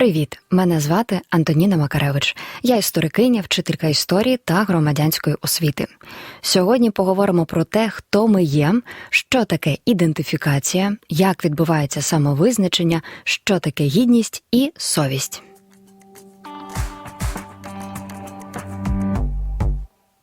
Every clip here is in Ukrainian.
Привіт! Мене звати Антоніна Макаревич. Я історикиня, вчителька історії та громадянської освіти. Сьогодні поговоримо про те, хто ми є, що таке ідентифікація, як відбувається самовизначення, що таке гідність і совість.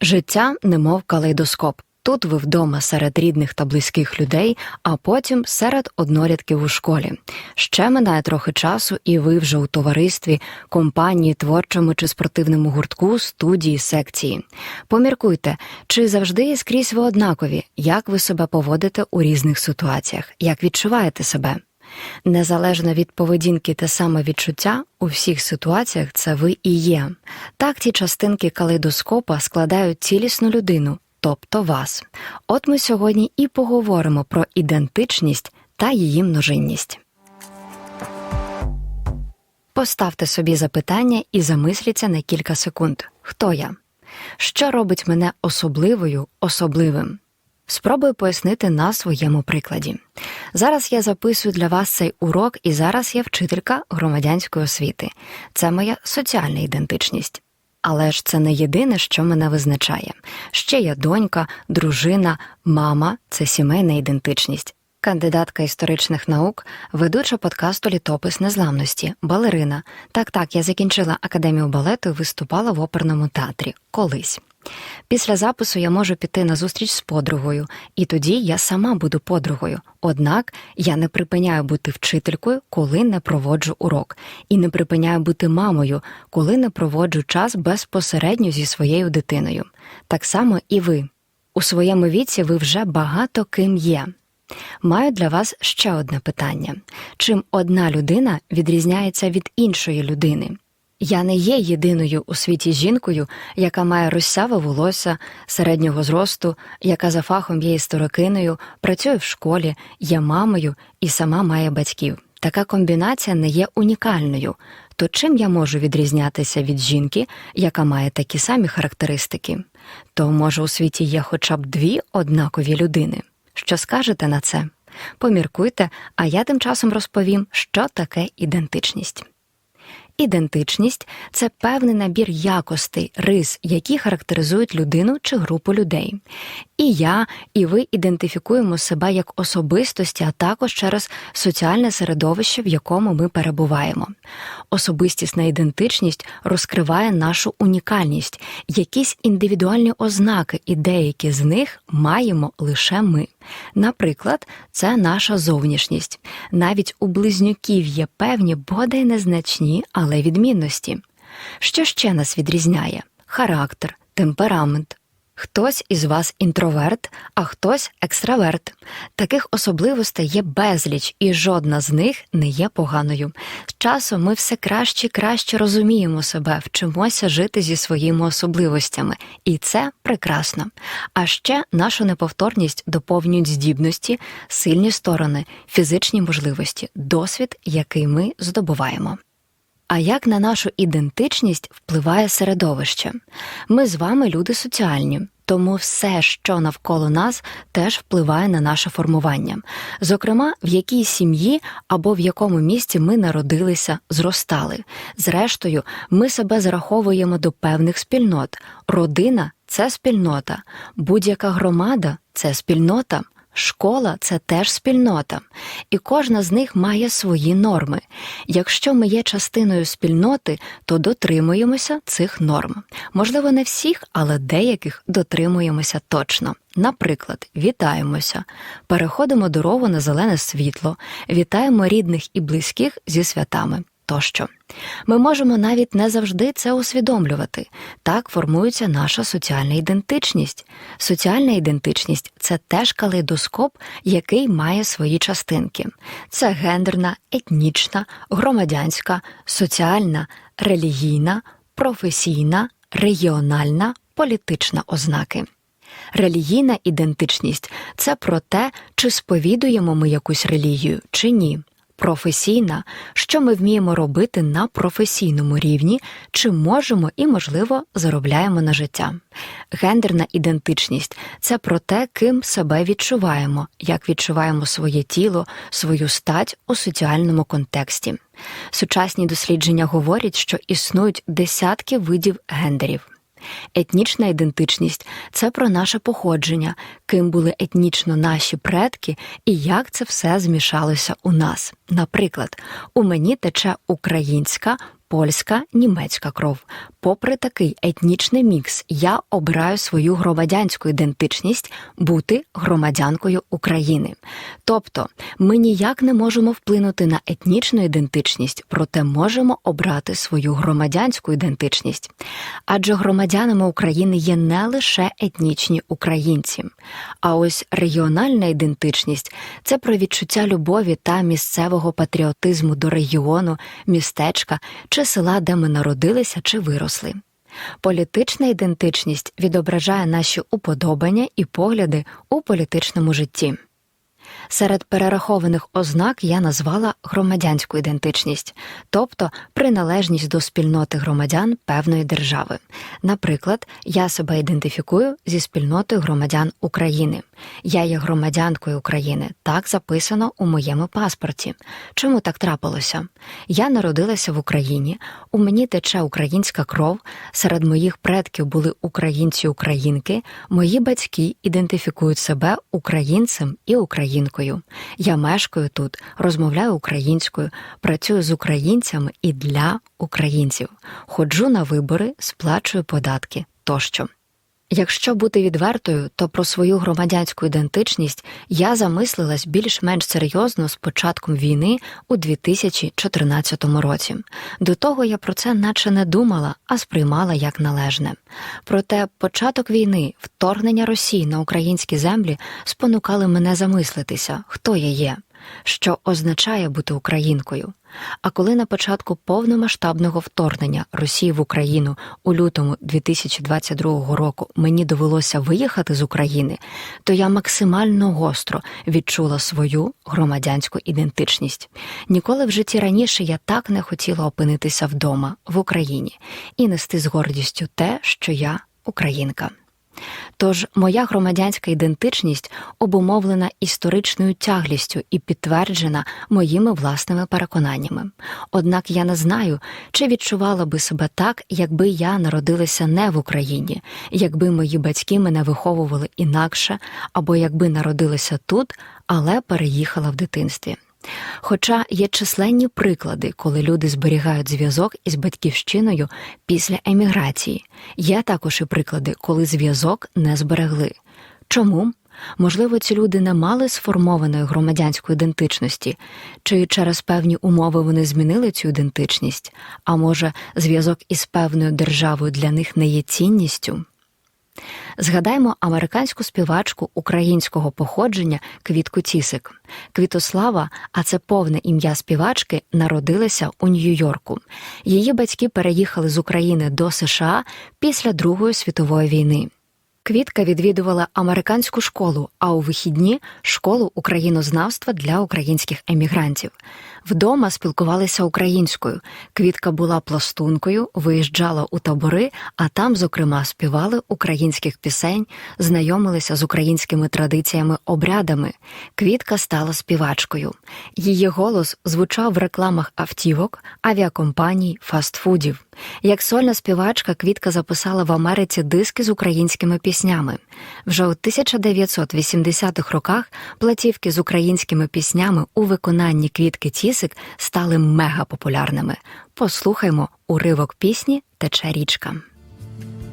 Життя немов калейдоскоп. Тут ви вдома серед рідних та близьких людей, а потім серед однорядків у школі. Ще минає трохи часу, і ви вже у товаристві, компанії, творчому чи спортивному гуртку, студії, секції. Поміркуйте, чи завжди і скрізь ви однакові, як ви себе поводите у різних ситуаціях, як відчуваєте себе. Незалежно від поведінки те саме відчуття у всіх ситуаціях це ви і є. Так ті частинки калейдоскопа складають цілісну людину, тобто вас. От ми сьогодні і поговоримо про ідентичність та її множинність. Поставте собі запитання і замисліться на кілька секунд. Хто я? Що робить мене особливою, особливим? Спробую пояснити на своєму прикладі. Зараз я записую для вас цей урок, і зараз я вчителька громадянської освіти. Це моя соціальна ідентичність. Але ж це не єдине, що мене визначає. Ще я донька, дружина, мама це сімейна ідентичність. Кандидатка історичних наук, ведуча подкасту Літопис незламності, балерина. Так, так, я закінчила академію балету і виступала в оперному театрі колись. Після запису я можу піти на зустріч з подругою, і тоді я сама буду подругою. Однак я не припиняю бути вчителькою, коли не проводжу урок, і не припиняю бути мамою, коли не проводжу час безпосередньо зі своєю дитиною. Так само і ви. У своєму віці ви вже багато ким є. Маю для вас ще одне питання: чим одна людина відрізняється від іншої людини? Я не є єдиною у світі жінкою, яка має розсяве волосся середнього зросту, яка за фахом є історикиною, працює в школі, є мамою і сама має батьків. Така комбінація не є унікальною. То чим я можу відрізнятися від жінки, яка має такі самі характеристики? То може у світі є хоча б дві однакові людини. Що скажете на це? Поміркуйте, а я тим часом розповім, що таке ідентичність. Ідентичність це певний набір якостей, рис, які характеризують людину чи групу людей. І я, і ви ідентифікуємо себе як особистості, а також через соціальне середовище, в якому ми перебуваємо. Особистісна ідентичність розкриває нашу унікальність, якісь індивідуальні ознаки, і деякі з них маємо лише ми. Наприклад, це наша зовнішність. Навіть у близнюків є певні, бодай незначні, але відмінності. Що ще нас відрізняє? Характер, темперамент. Хтось із вас інтроверт, а хтось екстраверт. Таких особливостей є безліч, і жодна з них не є поганою. З часом ми все краще і краще розуміємо себе, вчимося жити зі своїми особливостями, і це прекрасно. А ще нашу неповторність доповнюють здібності, сильні сторони, фізичні можливості, досвід, який ми здобуваємо. А як на нашу ідентичність впливає середовище? Ми з вами люди соціальні, тому все, що навколо нас, теж впливає на наше формування. Зокрема, в якій сім'ї або в якому місті ми народилися, зростали. Зрештою, ми себе зараховуємо до певних спільнот. Родина це спільнота, будь-яка громада це спільнота. Школа це теж спільнота, і кожна з них має свої норми. Якщо ми є частиною спільноти, то дотримуємося цих норм. Можливо, не всіх, але деяких дотримуємося точно. Наприклад, вітаємося, переходимо дорогу на зелене світло, вітаємо рідних і близьких зі святами. Тощо ми можемо навіть не завжди це усвідомлювати. Так формується наша соціальна ідентичність. Соціальна ідентичність це теж калейдоскоп, який має свої частинки. Це гендерна, етнічна, громадянська, соціальна, релігійна, професійна, регіональна, політична ознаки. Релігійна ідентичність це про те, чи сповідуємо ми якусь релігію чи ні. Професійна, що ми вміємо робити на професійному рівні, чи можемо і, можливо, заробляємо на життя. Гендерна ідентичність це про те, ким себе відчуваємо, як відчуваємо своє тіло, свою стать у соціальному контексті. Сучасні дослідження говорять, що існують десятки видів гендерів. Етнічна ідентичність це про наше походження, ким були етнічно наші предки і як це все змішалося у нас. Наприклад, у мені тече українська. Польська, німецька кров. Попри такий етнічний мікс, я обираю свою громадянську ідентичність бути громадянкою України. Тобто, ми ніяк не можемо вплинути на етнічну ідентичність, проте можемо обрати свою громадянську ідентичність. Адже громадянами України є не лише етнічні українці, а ось регіональна ідентичність це про відчуття любові та місцевого патріотизму до регіону, містечка чи села, де ми народилися чи виросли. Політична ідентичність відображає наші уподобання і погляди у політичному житті. Серед перерахованих ознак я назвала громадянську ідентичність, тобто приналежність до спільноти громадян певної держави. Наприклад, я себе ідентифікую зі спільнотою громадян України. Я є громадянкою України, так записано у моєму паспорті. Чому так трапилося? Я народилася в Україні, у мені тече українська кров, серед моїх предків були українці-українки, мої батьки ідентифікують себе українцем і українкою. Я мешкаю тут, розмовляю українською, працюю з українцями і для українців, ходжу на вибори, сплачую податки тощо. Якщо бути відвертою, то про свою громадянську ідентичність я замислилась більш-менш серйозно з початком війни у 2014 році. До того я про це наче не думала, а сприймала як належне. Проте початок війни, вторгнення Росії на українські землі спонукали мене замислитися, хто я є, що означає бути українкою. А коли на початку повномасштабного вторгнення Росії в Україну у лютому 2022 року мені довелося виїхати з України, то я максимально гостро відчула свою громадянську ідентичність. Ніколи в житті раніше я так не хотіла опинитися вдома в Україні і нести з гордістю те, що я українка. Тож моя громадянська ідентичність обумовлена історичною тяглістю і підтверджена моїми власними переконаннями. Однак я не знаю, чи відчувала би себе так, якби я народилася не в Україні, якби мої батьки мене виховували інакше, або якби народилася тут, але переїхала в дитинстві. Хоча є численні приклади, коли люди зберігають зв'язок із батьківщиною після еміграції, є також і приклади, коли зв'язок не зберегли. Чому? Можливо, ці люди не мали сформованої громадянської ідентичності, чи через певні умови вони змінили цю ідентичність, а може, зв'язок із певною державою для них не є цінністю? Згадаймо американську співачку українського походження Квітку Цісик. Квітослава, а це повне ім'я співачки, народилася у Нью-Йорку. Її батьки переїхали з України до США після Другої світової війни. Квітка відвідувала американську школу, а у вихідні школу українознавства для українських емігрантів. Вдома спілкувалися українською. Квітка була пластункою, виїжджала у табори, а там, зокрема, співали українських пісень, знайомилися з українськими традиціями, обрядами. Квітка стала співачкою. Її голос звучав в рекламах автівок, авіакомпаній, фастфудів. Як сольна співачка, Квітка записала в Америці диски з українськими піснями. Вже у 1980-х роках платівки з українськими піснями у виконанні Квітки Тісик стали мегапопулярними. Послухаймо уривок пісні Тече річка.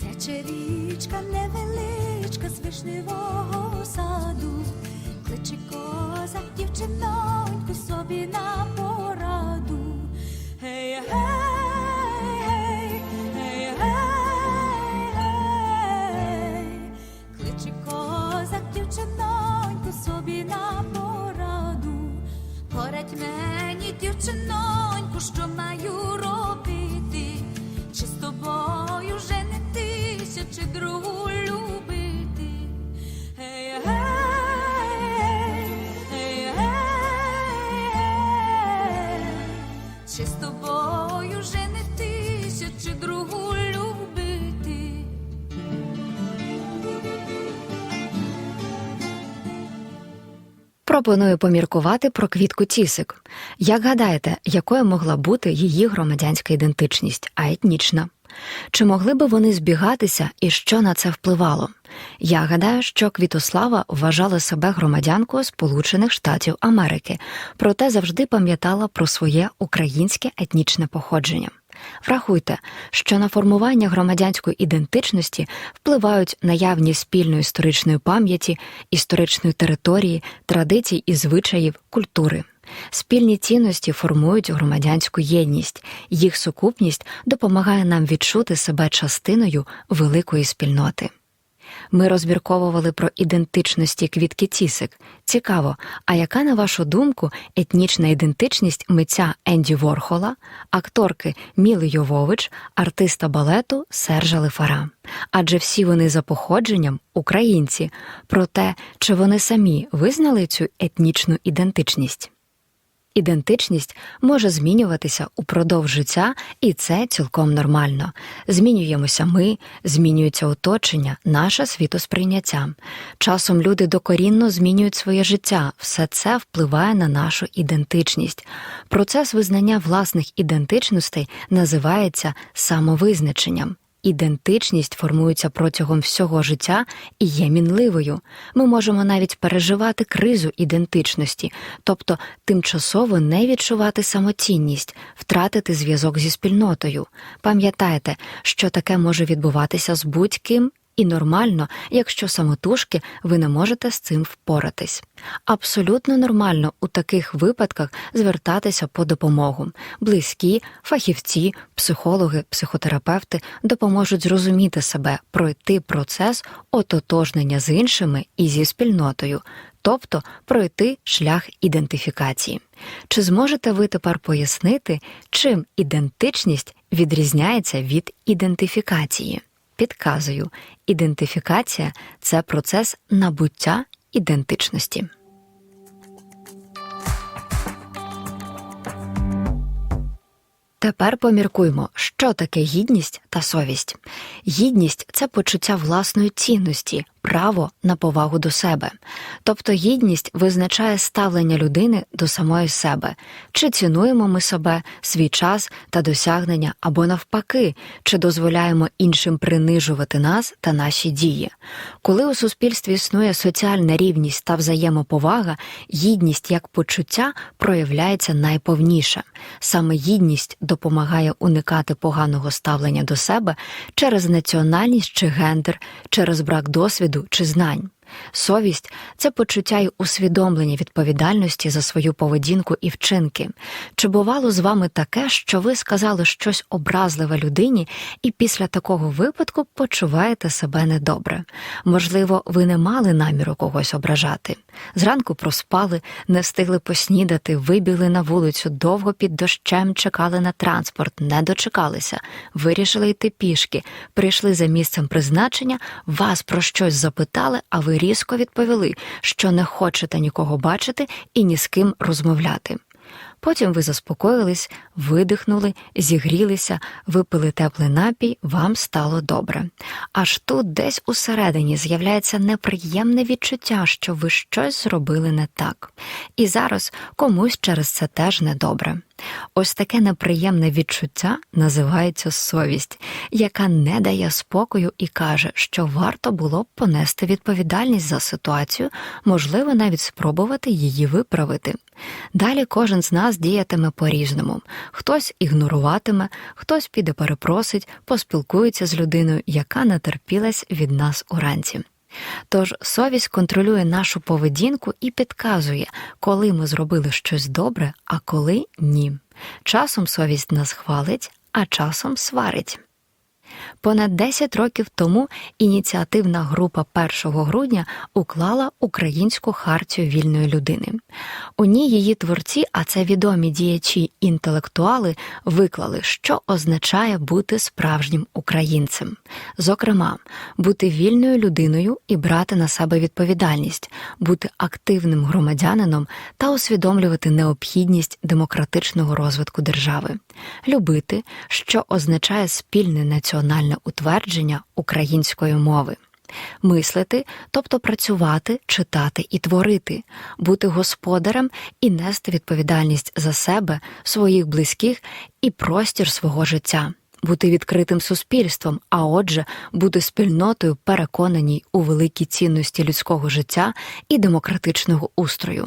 Тече річка невеличка з вишневого саду, кличе козак дівчиноньку собі на пораду. Гей, гей, дівчиноньку, що Пропоную поміркувати про квітку Тісик. Як гадаєте, якою могла бути її громадянська ідентичність, а етнічна? Чи могли би вони збігатися і що на це впливало? Я гадаю, що Квітослава вважала себе громадянкою Сполучених Штатів Америки, проте завжди пам'ятала про своє українське етнічне походження. Врахуйте, що на формування громадянської ідентичності впливають наявні спільної історичної пам'яті, історичної території, традицій і звичаїв, культури. Спільні цінності формують громадянську єдність, їх сукупність допомагає нам відчути себе частиною великої спільноти. Ми розмірковували про ідентичності квітки Цісик. Цікаво, а яка, на вашу думку, етнічна ідентичність митця Енді Ворхола, акторки Міли Йовович, артиста балету Сержа Лифара? Адже всі вони за походженням українці. Проте, чи вони самі визнали цю етнічну ідентичність? Ідентичність може змінюватися упродовж життя, і це цілком нормально. Змінюємося ми, змінюється оточення, наше світосприйняття. Часом люди докорінно змінюють своє життя, все це впливає на нашу ідентичність. Процес визнання власних ідентичностей називається самовизначенням. Ідентичність формується протягом всього життя і є мінливою. Ми можемо навіть переживати кризу ідентичності, тобто тимчасово не відчувати самоцінність, втратити зв'язок зі спільнотою. Пам'ятайте, що таке може відбуватися з будь-ким. І нормально, якщо самотужки ви не можете з цим впоратись. Абсолютно нормально у таких випадках звертатися по допомогу. Близькі, фахівці, психологи, психотерапевти допоможуть зрозуміти себе, пройти процес ототожнення з іншими і зі спільнотою, тобто пройти шлях ідентифікації. Чи зможете ви тепер пояснити, чим ідентичність відрізняється від ідентифікації? Підказую, ідентифікація це процес набуття ідентичності. Тепер поміркуймо, що таке гідність та совість. Гідність це почуття власної цінності, право на повагу до себе. Тобто гідність визначає ставлення людини до самої себе, чи цінуємо ми себе, свій час та досягнення, або навпаки, чи дозволяємо іншим принижувати нас та наші дії. Коли у суспільстві існує соціальна рівність та взаємоповага, гідність як почуття проявляється найповніше. Саме гідність допомагає уникати поганого ставлення до себе через національність чи гендер, через брак досвіду чи знань. Совість це почуття й усвідомлення відповідальності за свою поведінку і вчинки. Чи бувало з вами таке, що ви сказали щось образливе людині, і після такого випадку почуваєте себе недобре? Можливо, ви не мали наміру когось ображати. Зранку проспали, не встигли поснідати, вибігли на вулицю, довго під дощем чекали на транспорт, не дочекалися, вирішили йти пішки, прийшли за місцем призначення, вас про щось запитали, а ви різко відповіли, що не хочете нікого бачити і ні з ким розмовляти. Потім ви заспокоїлись, видихнули, зігрілися, випили теплий напій, вам стало добре. Аж тут десь усередині з'являється неприємне відчуття, що ви щось зробили не так. І зараз комусь через це теж недобре. Ось таке неприємне відчуття називається совість, яка не дає спокою і каже, що варто було б понести відповідальність за ситуацію, можливо, навіть спробувати її виправити. Далі кожен з нас діятиме по-різному. Хтось ігноруватиме, хтось піде перепросить, поспілкується з людиною, яка натерпілась від нас уранці. Тож совість контролює нашу поведінку і підказує, коли ми зробили щось добре, а коли ні. Часом совість нас хвалить, а часом сварить. Понад 10 років тому ініціативна група 1 грудня уклала Українську хартію вільної людини. У ній її творці, а це відомі діячі інтелектуали, виклали, що означає бути справжнім українцем. Зокрема, бути вільною людиною і брати на себе відповідальність, бути активним громадянином та усвідомлювати необхідність демократичного розвитку держави, любити, що означає спільне національне утвердження української мови. Мислити, тобто працювати, читати і творити, бути господарем і нести відповідальність за себе, своїх близьких і простір свого життя, бути відкритим суспільством, а отже, бути спільнотою, переконаній у великій цінності людського життя і демократичного устрою.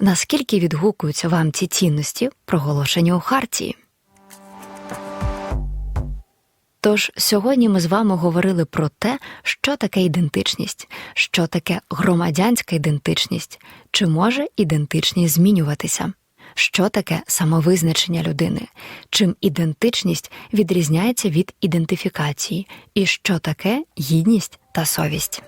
Наскільки відгукуються вам ці цінності, проголошені у Хартії? Тож сьогодні ми з вами говорили про те, що таке ідентичність, що таке громадянська ідентичність, чи може ідентичність змінюватися, що таке самовизначення людини, чим ідентичність відрізняється від ідентифікації, і що таке гідність та совість.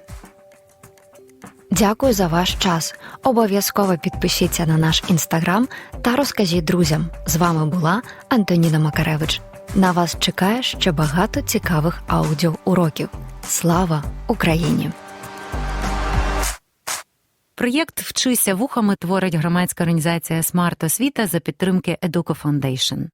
Дякую за ваш час. Обов'язково підпишіться на наш інстаграм та розкажіть друзям. З вами була Антоніна Макаревич. На вас чекає ще багато цікавих аудіоуроків. Слава Україні! Проєкт Вчися вухами творить громадська організація Смарт Освіта за підтримки Educo Foundation.